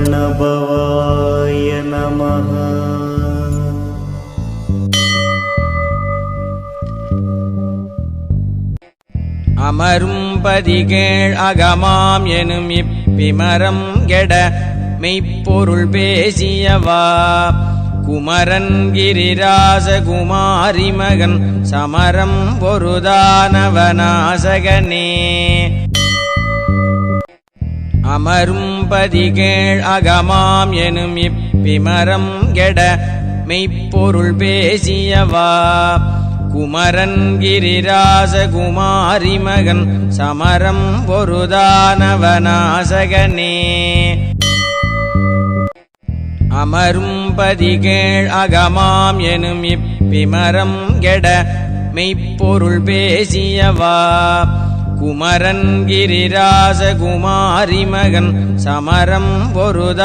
प्रणभवाय नमः அமரும் பதிகேள் அகமாம் எனும் இப்பிமரம் கெட மெய்ப்பொருள் பேசியவா குமரன் கிரிராச குமாரி மகன் சமரம் பொருதானவனாசகனே அமரும் பதிகேள் அகமாம் எனும் இப்பிமரம் கெட மெய்ப்பொருள் பேசியவா. குமரன் கிரிராச குமாரி மகன் சமரம் பொருதானவனாசகனே. அமரும் பதிகேள் அகமாம் எனும் இப்பிமரம் கெட மெய்ப்பொருள் பேசியவா. குமரன் கிரிராச மகன் சமரம் பொருதானவனாசகனே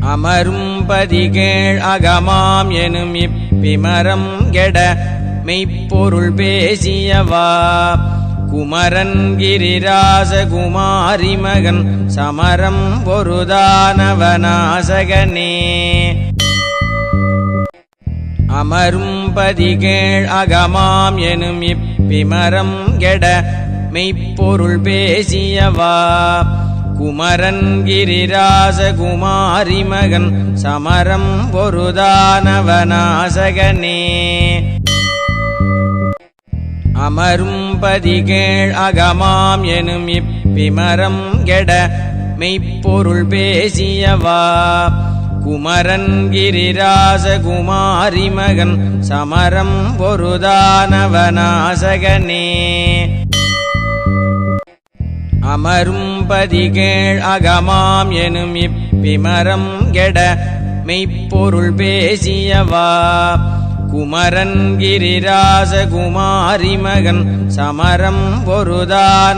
அமரும் பதிகேள் அகமாம் எனும் இப்பிமரம் கெட மெய்ப்பொருள் பேசியவா. குமரன் கிரிராச மகன் சமரம் பொருதானவனாசகனே அமரும் பதிகேள் அகமாம் எனும் இப்பிமரம் கெட மெய்ப்பொருள் பேசியவா. குமரன் கிரிராச குமாரி மகன் சமரம் பொருதானவனாசகனே. அமரும் பதிகேள் அகமாம் எனும் இப்பிமரம் கெட மெய்ப்பொருள் பேசியவா. குமரன் கிரிராச மகன் சமரம் பொருதானவனாசகனே அமரும் பதிகேள் அகமாம் எனும் இப்பிமரம் கெட மெய்ப்பொருள் பேசியவா. குமரன் கிரிராச மகன் சமரம் பொருதானவனாசகனே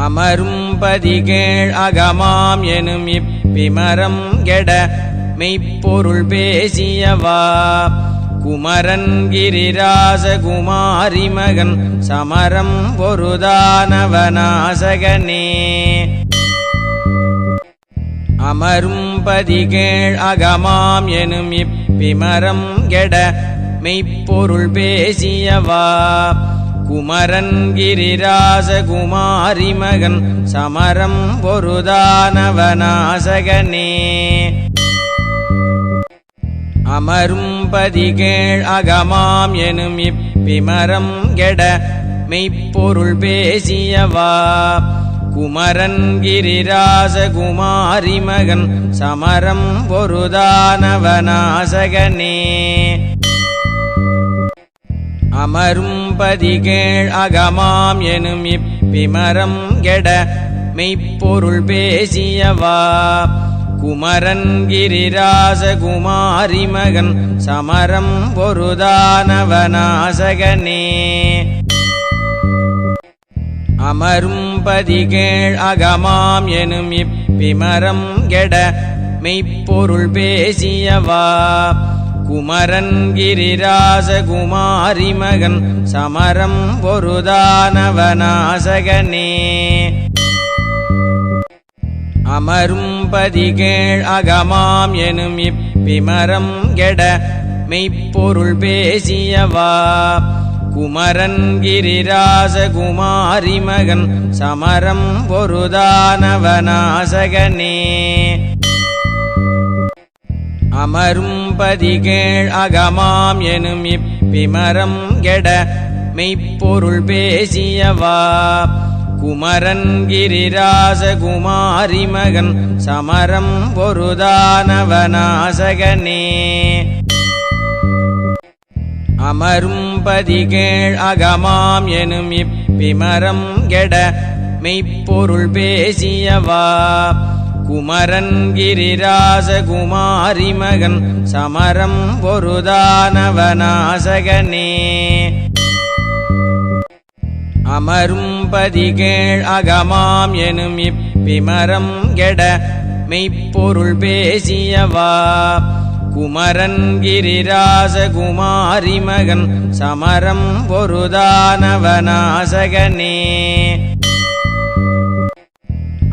அமரும் பதிகேள் அகமாம் எனும் இப்பிமரம் கெட மெய்ப்பொருள் பேசியவா. குமரன் கிரிராச குமாரி மகன் சமரம் பொருதானவனாசகனே. அமரும் பதிகேள் அகமாம் எனும் இப்பிமரம் கெட மெய்ப்பொருள் பேசியவா. குமரன் கிரிராச மகன் சமரம் பொருதானவனாசகனே அமரும் பதிகேள் அகமாம் எனும் இப்பிமரம் கெட மெய்ப்பொருள் பேசியவா. குமரன் கிரிராச மகன் சமரம் பொருதானவனாசகனே அமரும் பதிகேள் அகமாம் எனும் இப்பிமரம் கெட மெய்ப்பொருள் பேசியவா. குமரன் கிரிராச குமாரி மகன் சமரம் பொருதானவநாசகனே அமரும் பதிகேள் அகமாம் எனும் இப்பிமரம் கெட மெய்ப்பொருள் பேசியவா. குமரன் கிரிராச குமாரி மகன் சமரம் பொருதானவனாசகனே அமரும் பதிகேள் அகமாம் எனும் இப்பிமரம் கெட மெய்ப்பொருள் பேசியவா. குமரன் கிரிராச குமாரி மகன் சமரம் பொருதானவனாசகனே அமரும் பதிகேள் அகமாம் எனும் இப்பிமரம் கெட மெய்ப்பொருள் பேசியவா. குமரன் கிரிராச குமாரி மகன் சமரம் பொருதானவநாசகனே அமரும் பதிகேள் அகமாம் எனும் இப்பிமரம் கெட மெய்ப்பொருள் பேசியவா. குமரன் கிரிராச குமாரி மகன் சமரம் பொருதானவனாசகனே அமரும் பதிகேள் அகமாம் எனும் இப்பிமரம் கெட மெய்ப்பொருள் பேசியவா. குமரன் கிரிராசகுமாரி மகன் சமரம் பொருதானவநாசகனே.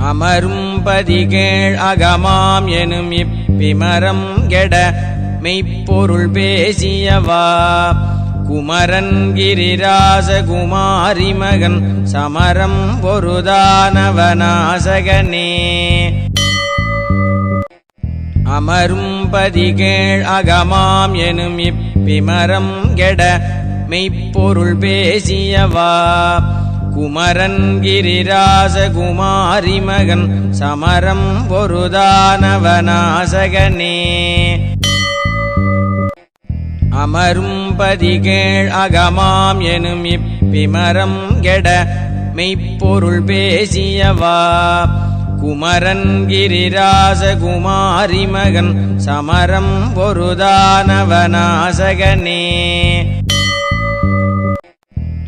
அமரும் பதிகேள் அகமாம் எனும் இப்பிமரம் கெட மெய்ப்பொருள் பேசியவா. குமரன் கிரிராசகுமாரி மகன் சமரம் பொருதானவனாசகனே. அமரும் பதிகேள் அகமாம் எனும் இப்பிமரம் கெட மெய்ப்பொருள் பேசியவா. குமரன் கிரிராசகுமாரி மகன் சமரம் பொருதானவநாசகனே. அமரும் பதிகேள் அகமாம் எனும் இப்பிமரம் கெட மெய்ப்பொருள் பேசியவா. குமரன் கிரிராசகுமாரி மகன் சமரம் பொருதானவநாசகனே.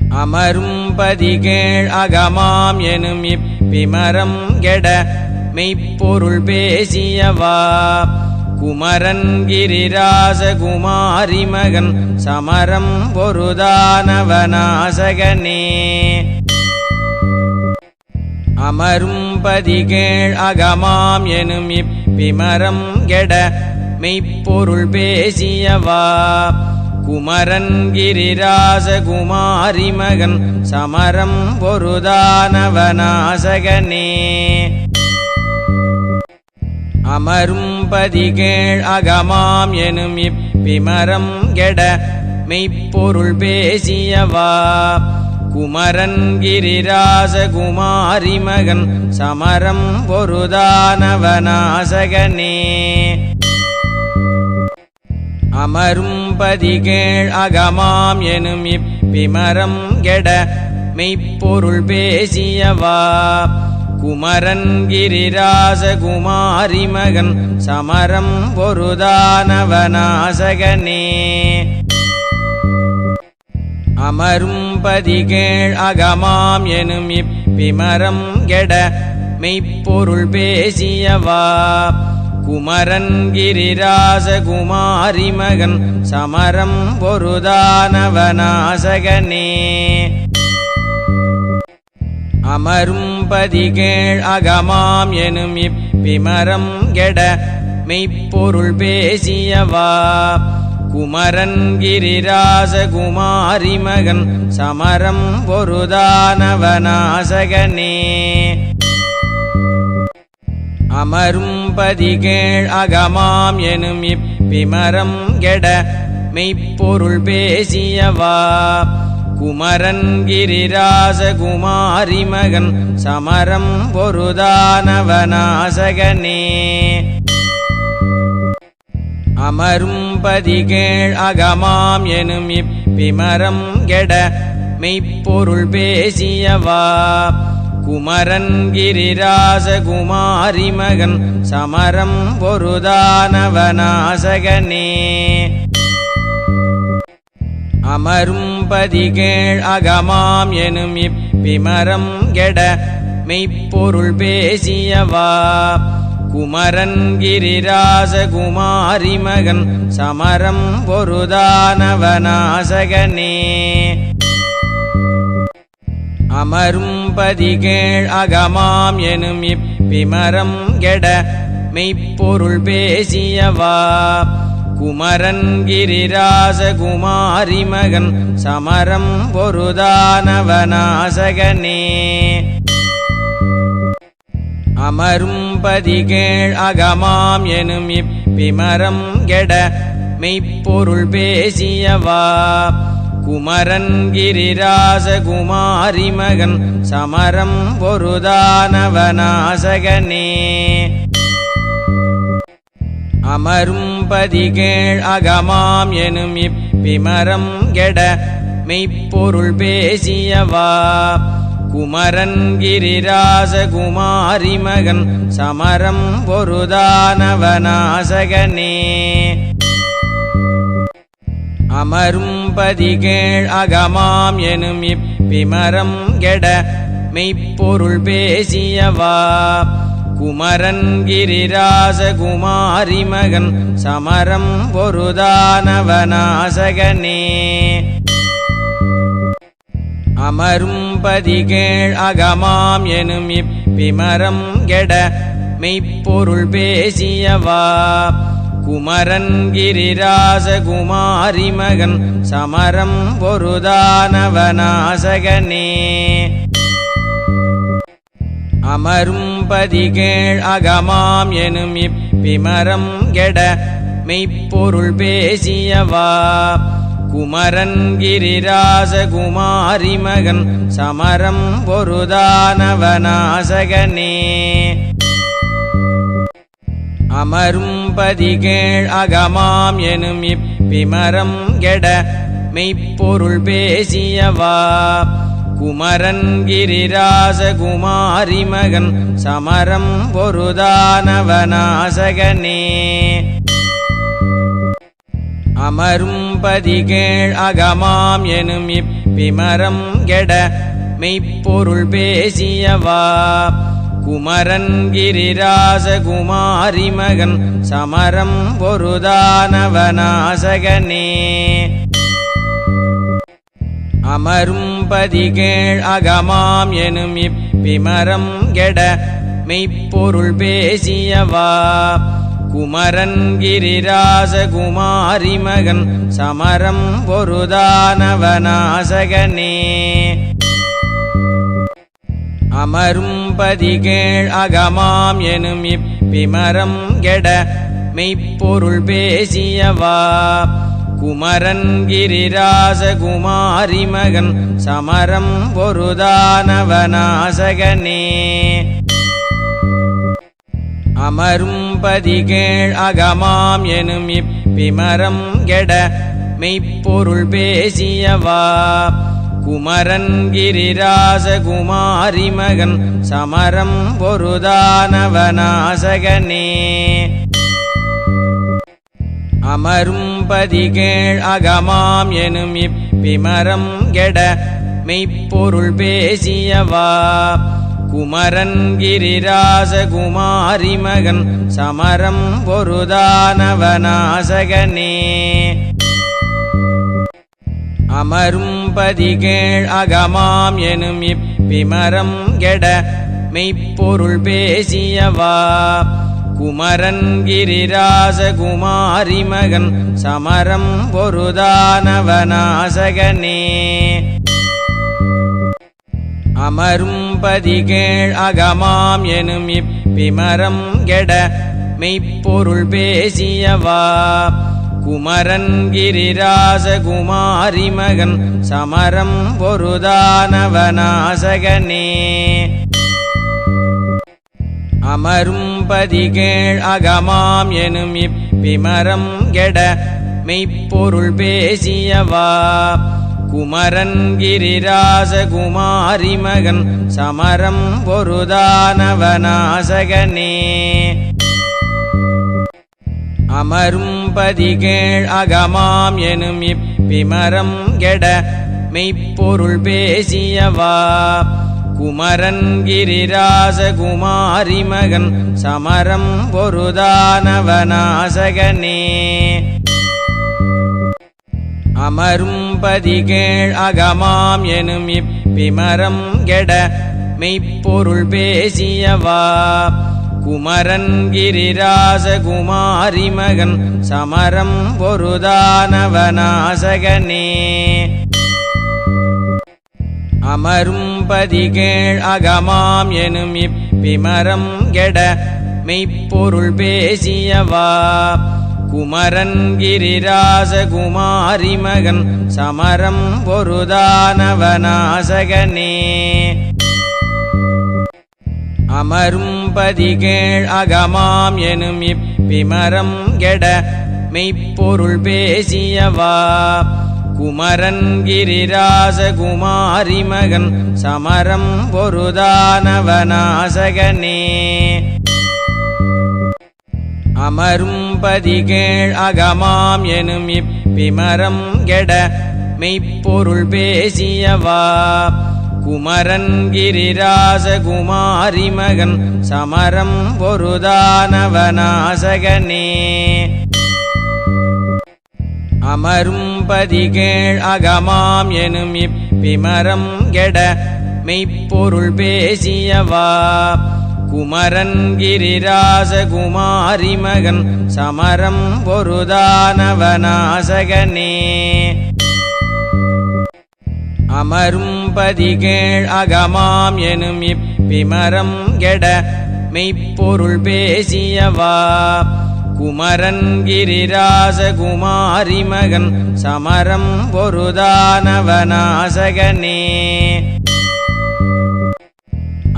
அமரும் பதிகேள் அகமாம் எனும் இப்பிமரம் கெட மெய்ப்பொருள் பேசியவா. குமரன் கிரிராசகுமாரி மகன் சமரம் பொருதானவநாசகனே அமரும் பதிகேள் அகமாம் எனும் இப்பிமரம் கெட மெய்ப்பொருள் பேசியவா. குமரன் கிரிராசகுமாரி மகன் சமரம் பொருதானவநாசகனே. அமரும் பதிகேள் அகமாம் எனும் இப்பிமரம் கெட மெய்ப்பொருள் பேசியவா. குமரன் கிரிராசகுமாரி மகன் சமரம் பொருதானவநாசகனே. அமரும் பதிகேள் அகமாம் எனும் இப்பிமரம் கெட மெய்ப்பொருள் பேசியவா. குமரன் கிரிராசகுமாரி மகன் சமரம் பொருதானவனாசகனே. அமரும் பதிகேள் அகமாம் எனும் இப்பிமரம் கெட மெய்ப்பொருள் பேசியவா. குமரன் கிரிராசகுமாரி மகன் சமரம் பொருதானவநாசகனே அமரும் பதிகேள் அகமாம் எனும் இப்பிமரம் கெட மெய்ப்பொருள் பேசியவா. குமரன் கிரிராசகுமாரி மகன் சமரம் பொருதானவநாசகனே அமரும் பதிகேள் அகமாம் எனும் இப்பிமரம் கெட மெய்ப்பொருள் பேசியவா. குமரன் கிரிராசகுமாரி மகன் சமரம் பொருதானவநாசகனே அமரும் பதிகேள் அகமாம் எனும் இப்பிமரம் கெட மெய்ப்பொருள் பேசியவா. குமரன் கிரிராசகுமாரி மகன் சமரம் பொருதானவநாசகனே அமரும் பதிகேள் அகமாம் எனும் இப்பிமரம் கெட மெய்ப்பொருள் பேசியவா. குமரன் கிரிராசகுமாரி மகன் சமரம் பொருதானவநாசகனே அமரும் பதிகேள் அகமாம் எனும் இப்பிமரம் கெட மெய்ப்பொருள் பேசியவா. குமரன் கிரிராசகுமாரி மகன் சமரம் பொருதானவனாசகனே. அமரும் பதிகேள் அகமாம் எனும் இப்பிமரம் கெட மெய்ப்பொருள் பேசியவா. குமரன் கிரிராசகுமாரி மகன் சமரம் பொருதானவநாசகனே அமரும் பதிகேள் அகமாம் எனும் இப்பிமரம் கெட மெய்ப்பொருள் பேசியவா. குமரன் கிரிராசகுமாரி மகன் சமரம் பொருதானவநாசகனே அமரும் பதிகேள் அகமாம் எனும் இப்பிமரம் கெட மெய்ப்பொருள் பேசியவா. குமரன் கிரிராசகுமாரி மகன் சமரம் பொருதானவனாசகனே. அமரும் பதிகேள் அகமாம் எனும் இப்பிமரம் கெட மெய்ப்பொருள் பேசியவா. குமரன் கிரிராசகுமாரி மகன் சமரம் பொருதானவனாசகனே. அமரும் பதிகேள் அகமாம் எனும் இப்பிமரம் கெட மெய்ப்பொருள் பேசியவா. குமரன் கிரிராசகுமாரி மகன் சமரம் பொருதானவனாசகனே. அமரும் பதிகேள் அகமாம் எனும் இப்பிமரம் கெட மெய்ப்பொருள் பேசியவா. குமரன் கிரிராசகுமாரி மகன் சமரம் பொருதானவனாசகனே. அமரும் பதிகேள் அகமாம் எனும் இப்பிமரம் கெட மெய்ப்பொருள் பேசியவா. குமரன் கிரிராசகுமாரி மகன் சமரம் பொருதானவனாசகனே. அமரும் பதிகேள் அகமாம் எனும் இப்பிமரம் கெட மெய்ப்பொருள் பேசியவா. குமரன் கிரிராசகுமாரி மகன் சமரம் பொருதானவனாசகனே. அமரும் பதிகேள் அகமாம் எனும் இப்பிமரம் கெட மெய்ப்பொருள் பேசியவா. குமரன் கிரிராசகுமாரி மகன் சமரம் பொருதானவநாசகனே அமரும் பதிகேள் அகமாம் எனும் இப்பிமரம் கெட மெய்ப்பொருள் பேசியவா. குமரன் கிரிராசகுமாரி மகன் சமரம் பொருதானவனாசகனே. அமரும் பதிகேள் அகமாம் எனும் இப்பிமரம் கெட மெய்ப்பொருள் பேசியவா. குமரன் கிரிராசகுமாரி மகன் சமரம் பொருதானவனாசகனே. அமரும் பதிகேள் அகமாம் எனும் இப்பிமரம் கெட மெய்ப்பொருள் பேசியவா. குமரன் கிரிராசகுமாரி மகன் சமரம் பொருதானவனாசகனே. அமரும் பதிகேள் அகமாம் எனும் இப்பிமரம் கெட மெய்ப்பொருள் பேசியவா. குமரன் கிரிராசகுமாரி மகன் சமரம் பொருதானவனாசகனே அமரும் பதிகேள் அகமாம் எனும் இப்பிமரம் கெட மெய்ப்பொருள் பேசியவா. குமரன் கிரிராசகுமாரி மகன் சமரம் பொருதானவனாசகனே அமரும் பதிகேள் அகமாம் எனும் இப்பிமரம் கெட மெய்ப்பொருள் பேசியவா. குமரன் கிரிராசகுமாரி மகன் சமரம் பொருதானவனாசகனே. அமரும் பதிகேள் அகமாம் எனும் இப்பிமரம் கெட மெய்ப்பொருள் பேசியவா. குமரன் கிரிராசகுமாரி மகன் சமரம் பொருதானவனாசகனே. அமரும் பதிகேள் அகமாம் எனும் இப்பிமரம் கெட மெய்ப்பொருள் பேசியவா. குமரன் கிரிராசகுமாரி மகன் சமரம் பொருதானவனாசகனே. அமரும் பதிகேள் அகமாம் எனும் இப்பிமரம் கெட மெய்ப்பொருள் பேசியவா. குமரன் கிரிராசகுமாரி மகன் சமரம் பொருதானவனாசகனே. அமரும் பதிகேள் அகமாம் எனும் இப்பிமரம் கெட மெய்ப்பொருள் பேசியவா. குமரன் கிரிராசகுமாரி மகன் சமரம் பொருதானவநாசகனே. அமரும் பதிகேள் அகமாம் எனும் இப்பிமரம் கெட மெய்ப்பொருள் பேசியவா. குமரன் கிரிராசகுமாரி மகன் சமரம் பொருதானவநாசகனே. அமரும் பதிகேள் அகமாம் எனும் இப்பிமரம் கெட மெய்ப்பொருள் பேசியவா. குமரன் கிரிராசகுமாரி மகன் சமரம் பொருதானவநாசகனே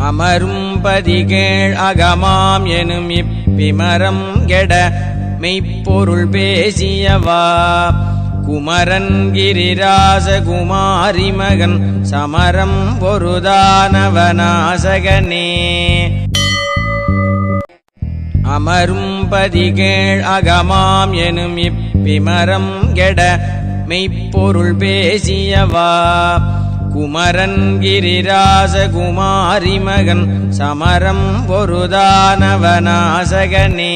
அமரும் பதிகேள் அகமாம் எனும் இப்பிமரம் கெட மெய்ப்பொருள் பேசியவா. குமரன் கிரிராசகுமாரி மகன் சமரம் பொருதானவனாசகனே. அமரும் பதிகேள் அகமாம் எனும் இப்பிமரம் கெட மெய்ப்பொருள் பேசியவா. குமரன் கிரிராசகுமாரி மகன் சமரம் பொருதானவனாசகனே.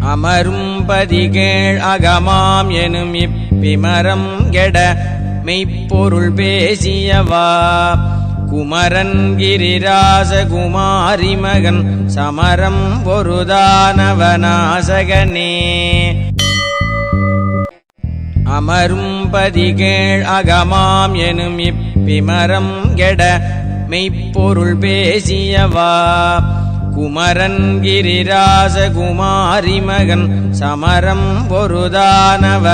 அமரும் பதிகேள் அகமாம் எனும் இப்பிமரம் கெட மெய்ப்பொருள் பேசியவா. குமரன் கிரிராசகுமாரி மகன் சமரம் பொருதானவநாசகனே அமரும் பதிகேள் அகமாம் எனும் இப்பிமரம் கெட மெய்ப்பொருள் பேசியவா. குமரன் கிரிராசகுமாரி மகன் சமரம் பொருதானவநாசகனே